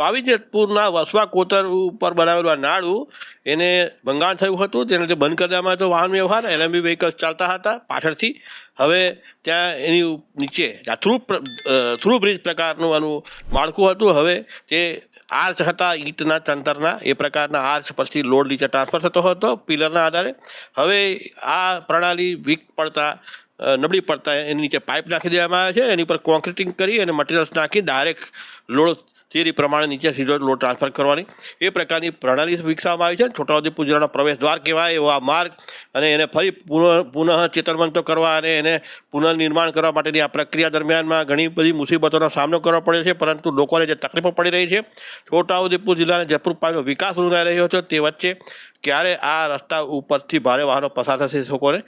પાવી જેતપુરના વસવા કોતર ઉપર બનાવેલું આ નાળું, એને ભંગાણ થયું હતું. તેને લીધે બંધ કરી દેવામાં હતો વાહન વ્યવહાર, એલએમબી વ્હીકલ્સ ચાલતા હતા પાછળથી. હવે ત્યાં એની નીચે થ્રુ થ્રુ બ્રિજ પ્રકારનું આનું માળખું હતું. હવે તે આર્ચ હતા ઈંટના ચંતરના એ પ્રકારના આર્ચ પરથી લોડ નીચે ટ્રાન્સફર થતો હતો પિલરના આધારે. હવે આ પ્રણાલી વીક પડતા નબળી પડતા એની નીચે પાઇપ નાખી દેવામાં આવે છે. એની ઉપર કોન્ક્રીટિંગ કરી અને મટીરિયલ્સ નાખી ડાયરેક્ટ લોડ થિયરી પ્રમાણે નીચે સીધો લોડ ટ્રાન્સફર કરવાની. એ પ્રકારની પ્રણાલી વિકસાવવામાં આવી છે. છોટાઉદેપુર જિલ્લાનો પ્રવેશ દ્વાર કહેવાય એવો આ માર્ગ. અને એને ફરી પુનઃ પુનઃ ચેતનવંતો કરવા અને એને પુનર્નિર્માણ કરવા માટેની આ પ્રક્રિયા દરમિયાનમાં ઘણી બધી મુસીબતોનો સામનો કરવો પડે છે. પરંતુ લોકોને જે તકલીફો પડી રહી છે, છોટાઉદેપુર જિલ્લાના જયપુર પાણીનો વિકાસ રૂંધાઈ રહ્યો છે. તે વચ્ચે ક્યારે આ રસ્તા ઉપરથી ભારે વાહનો પસાર થશે લોકોને